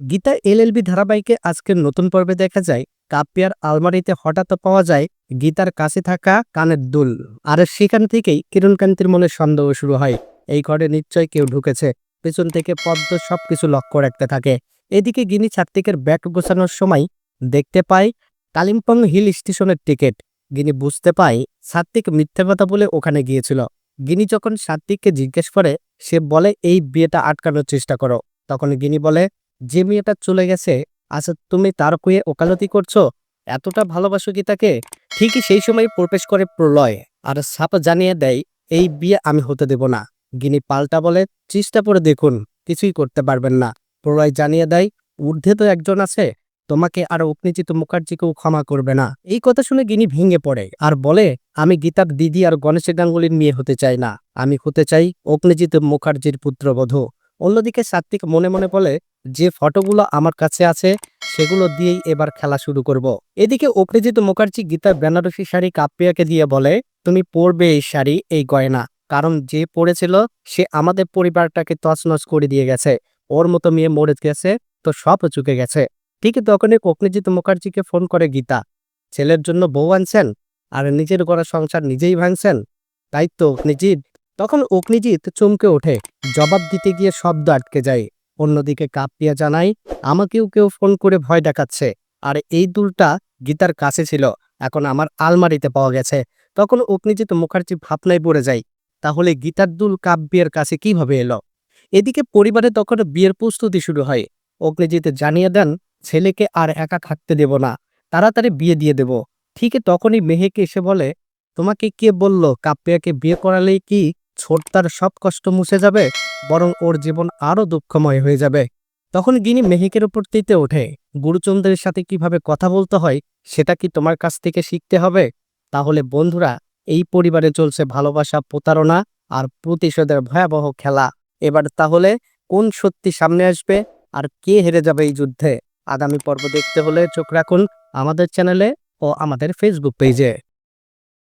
Gita LLB ধারাবাহিকে আজকের নতুন পর্বে দেখা যায়, কাপ্পিয়ার আলমারিতে হঠাৎ পাওয়া যায় গীতার কাছে থাকা কানের দুল। আর সেখান থেকেই কিরণকান্তির মনে সন্দেহ শুরু হয়, এই ঘরে নিশ্চয় কেউ ঢুকেছে। পেছন থেকে পদ্ম সবকিছু লক্ষ্য রাখতে থাকে। এদিকে গিনি ছাত্রিকের ব্যাগ গোছানোর সময় দেখতে পায় কালিম্পং হিল স্টেশনের টিকিট। গিনি বুঝতে পায় সাত্বিক মিথ্যে কথা বলে ওখানে গিয়েছিল। গিনি যখন সাত্বিককে জিজ্ঞেস করে, সে বলে, এই বিয়েটা আটকানোর চেষ্টা করো। তখন গিনি বলে যে মেয়েটা চলে গেছে আচ্ছা তুমি তার কুয়ে ওকালতি করছ? এতটা ভালোবাসো কি তাকে? ঠিকই সেই সময় প্রবেশ করে প্রলয়, আর সাপ জানিয়ে দেয়, এই বিয়ে আমি হতে দেব না। গিনি পাল্টা বলে, চেষ্টা করে দেখুন, কিছুই করতে পারবেন না। প্রলয় জানিয়ে দেয়, ঊর্ধ্বে তো একজন আছে, তোমাকে আর অগ্নিজিৎ মুখার্জিকেও ক্ষমা করবে না। এই কথা শুনে গিনি ভেঙে পড়ে, আর বলে, আমি গীতার দিদি আর গণেশের গাঙ্গুলির মেয়ে হতে চাই না। আমি হতে চাই অগ্নিজিৎ মুখার্জির পুত্রবধূ। অন্যদিকে সাত্বিক মনে মনে বলে, যে ফটোগুলো আমার কাছে আছে, সেগুলো দিয়েই এবার খেলা শুরু করব। এদিকে অগ্নিজিৎ মুখার্জি গীতার বেনারসি শাড়ি কাপ্পিয়াকে দিয়ে বলে, তুমি পরবে এই শাড়ি, এই গয়না। কারণ যে পড়েছিল সে আমাদের পরিবারটাকে তছনছ করে দিয়ে গেছে। ওর মতো মেয়ে মরে গেছে, তো সব চুকে গেছে। ঠিক তখনই অগ্নিজিৎ মুখার্জিকে ফোন করে গীতা, ছেলের জন্য বউ আনছেন? আর নিজের গড়া সংসার নিজেই ভাঙছেন? তাই তো, অগ্নিজিৎ তখন অগ্নিজিৎ চমকে ওঠে, জবাব দিতে গিয়ে শব্দ আটকে যায়। অন্যদিকে কাপ্পিয়া জানাই আমাকেও কেউ ফোন করে ভয় দেখাচ্ছে। আর এই দুলটা গীতার কাছে ছিল, এখন আমার আলমারিতে পাওয়া গেছে। তখন অগ্নিজিৎ মুখার্জি ভাবনায় পড়ে যায়, তাহলে গীতার দুল কাব্যের কাছে কীভাবে এলো? এদিকে পরিবারে তখন বিয়ের প্রস্তুতি শুরু হয়। অগ্নিজিৎ জানিয়ে দেন, ছেলেকে আর একা থাকতে দেব না, তাড়াতাড়ি বিয়ে দিয়ে দেব। ঠিক তখনই মেহেকে এসে বলে, তোমাকে কে বলল কাপ্পিয়াকে বিয়ে করালেই কি ছোটতার সব কষ্ট মুছে যাবে, বরং ওর জীবন আরও দুঃখময় হয়ে যাবে। তখন গিনি মেহেকের উপর তিতে ওঠে, গুরুচন্দ্রের সাথে কীভাবে কথা বলতে হয়, সেটা কি তোমার কাছ থেকে শিখতে হবে? তাহলে বন্ধুরা, এই পরিবারে চলছে ভালোবাসা প্রতারণা আর প্রতিশোধের ভয়াবহ খেলা। এবার তাহলে কোন সত্যি সামনে আসবে আর কে হেরে যাবে এই যুদ্ধে? আগামী পর্ব দেখতে হলে চোখ রাখুন আমাদের চ্যানেলে ও আমাদের ফেসবুক পেজে